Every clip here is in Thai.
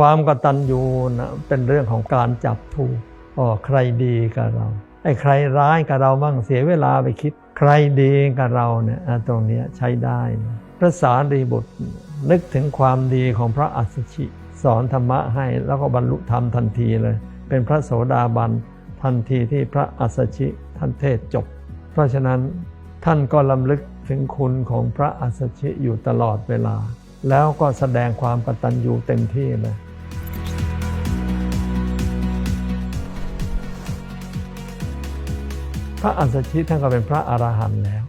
ความกตัญญูนะเป็นเรื่องของการจับถูกอ๋อใครดีกับเราไอ้ใครร้ายกับเรามั่งเสียเวลาไปคิด ใครดีกับเราเนี่ยตรงนี้ใช้ได้นะพระสารีบุตรนึกถึงความดีของพระอัสสชิ สอนธรรมะให้แล้วก็บรรลุธรรมทันทีเลย เป็นพระโสดาบันทันทีที่พระอัสสชิท่านเทศจบ เพราะฉะนั้นท่านก็ลำลึกถึงคุณของพระอัสสชิอยู่ตลอดเวลา แล้วก็แสดงความกตัญญูเต็มที่เลย พระอัสสชิท่านก็เป็นพระอรหันต์แล้ว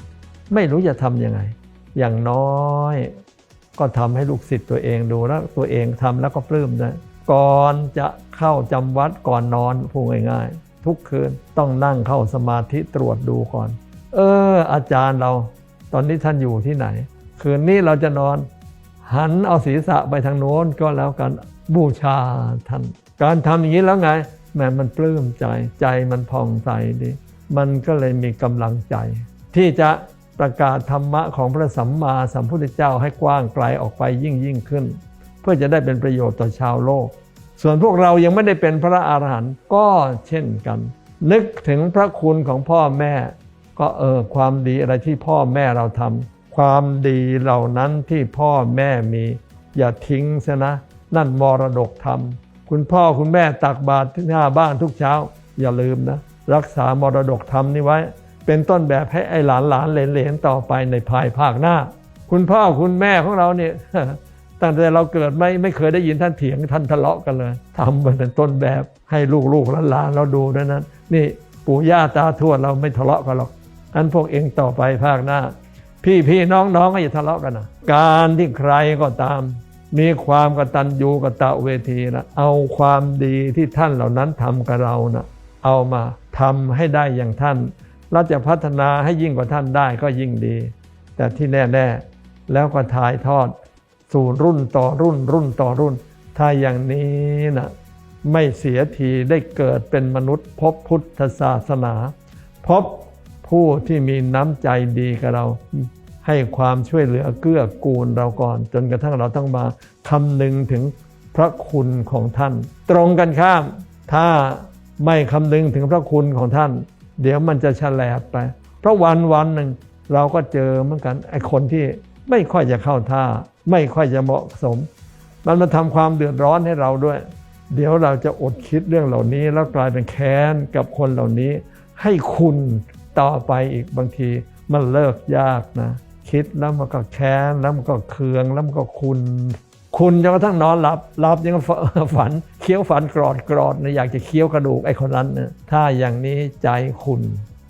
ไม่รู้จะทำยังไง อย่างน้อยก็ทำให้ลูกศิษย์ตัวเองดูแล้วตัวเองทำแล้วก็ปลื้มนะก่อนจะเข้าจำวัดก่อนนอนพูดง่ายๆ ทุกคืนต้องนั่งเข้าสมาธิตรวจดูก่อน เออ อาจารย์เรา ตอนนี้ท่านอยู่ที่ไหน คืนนี้เราจะนอน หันเอาศีรษะไปทางโน้นก็แล้วกันบูชาท่าน การทำอย่างนี้แล้วไงแหมมันปลื้มใจใจมันผ่องใสดี มันก็เลยมีกำลังใจ ที่จะประกาศธรรมะของพระสัมมาสัมพุทธเจ้าให้กว้างไกลออกไปยิ่งยิ่งขึ้น เพื่อจะได้เป็นประโยชน์ต่อชาวโลก ส่วนพวกเรายังไม่ได้เป็นพระอาหารหันต์ก็เช่นกัน นึกถึงพระคุณของพ่อแม่ ก็เออความดีอะไรที่พ่อแม่เราทำความดีเหล่านั้นที่พ่อแม่มี อย่าทิ้งซะนะ นั่นมรดกธรรม คุณพ่อคุณแม่ตักบาตรที่หน้าบ้านทุกเช้า อย่าลืมนะ รักษามรดกธรรมนี้ไว้ เป็นต้นแบบให้ไอ้หลานหลานเหลนๆต่อไปในภายภาคหน้า คุณพ่อคุณแม่ของเราเนี่ยตั้งแต่เราเกิดไม่ไม่เคยได้ยินท่านเถียงท่านทะเลาะกันเลยทำมันเป็นต้นแบบให้ลูกๆหลานๆเราดูด้วยนั้นนี่ปู่ย่าตาทวดเราไม่ทะเลาะกันหรอกอันพวกเองต่อไปภาคหน้า พี่พี่น้องน้องก็อย่าทะเลาะกันนะการที่ใครก็ตาม มีความกตัญญูกตเวทีนะเอาความดีที่ท่านเหล่านั้นทำกับเรานะ เอามาทำให้ได้อย่างท่านเราจะพัฒนาให้ยิ่งกว่าท่านได้ก็ยิ่งดี แต่ที่แน่ ๆ แล้วก็ถ่ายทอด สู่รุ่นต่อรุ่นรุ่นต่อรุ่น ถ้าอย่างนี้นะไม่เสียทีได้เกิดเป็นมนุษย์ พบพุทธศาสนา พบผู้ที่มีน้ำใจดีกับเราให้ความช่วยเหลือเกื้อกูลเราก่อน จนกระทั่งเราต้องมาคำนึงถึงพระคุณของท่าน ตรงกันข้ามถ้า ไม่คำนึงถึงพระคุณของท่าน เดี๋ยวมันจะแฉลบไป เพราะวันวันหนึ่งเราก็เจอเหมือนกันไอ้คนที่ไม่ค่อยจะเข้าท่า ไม่ค่อยจะเหมาะสม มันมาทำความเดือดร้อนให้เราด้วย เดี๋ยวเราจะอดคิดเรื่องเหล่านี้ แล้วกลายเป็นแค้นกับคนเหล่านี้ ให้คุณต่อไปอีกบางทีมันเลิกยากนะ คิดแล้วมันก็แค้นแล้วมันก็เคืองแล้วมันก็คุณ คุณจนกระทั่งนอนหลับหลับยังก็ฝัน เคี้ยวฝันกรอดกรอดนะอยากจะเคี้ยวกระดูกไอ้คนนั้นนะถ้าอย่างนี้ใจคุณ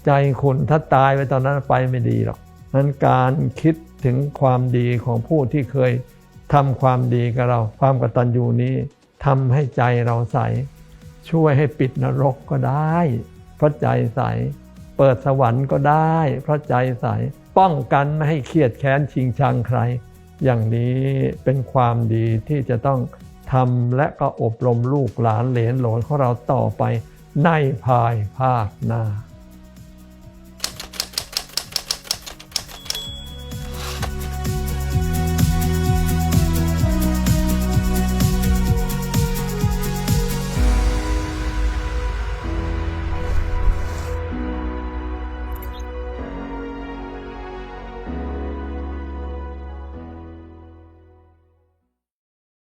ใจคุณถ้าตายไปตอนนั้นไปไม่ดีหรอกนั้นการคิดถึงความดีของผู้ที่เคยทำความดีกับเรา ความกตัญญูนี้ทำให้ใจเราใส ช่วยให้ปิดนรกก็ได้ เพราะใจใส เปิดสวรรค์ก็ได้ เพราะใจใส ป้องกันไม่ให้เครียดแค้นชิงชังใคร อย่างนี้เป็นความดีที่จะต้อง ทำและก็อบรมลูกหลานเหลนหลนของเราต่อไปในภายภาคหน้า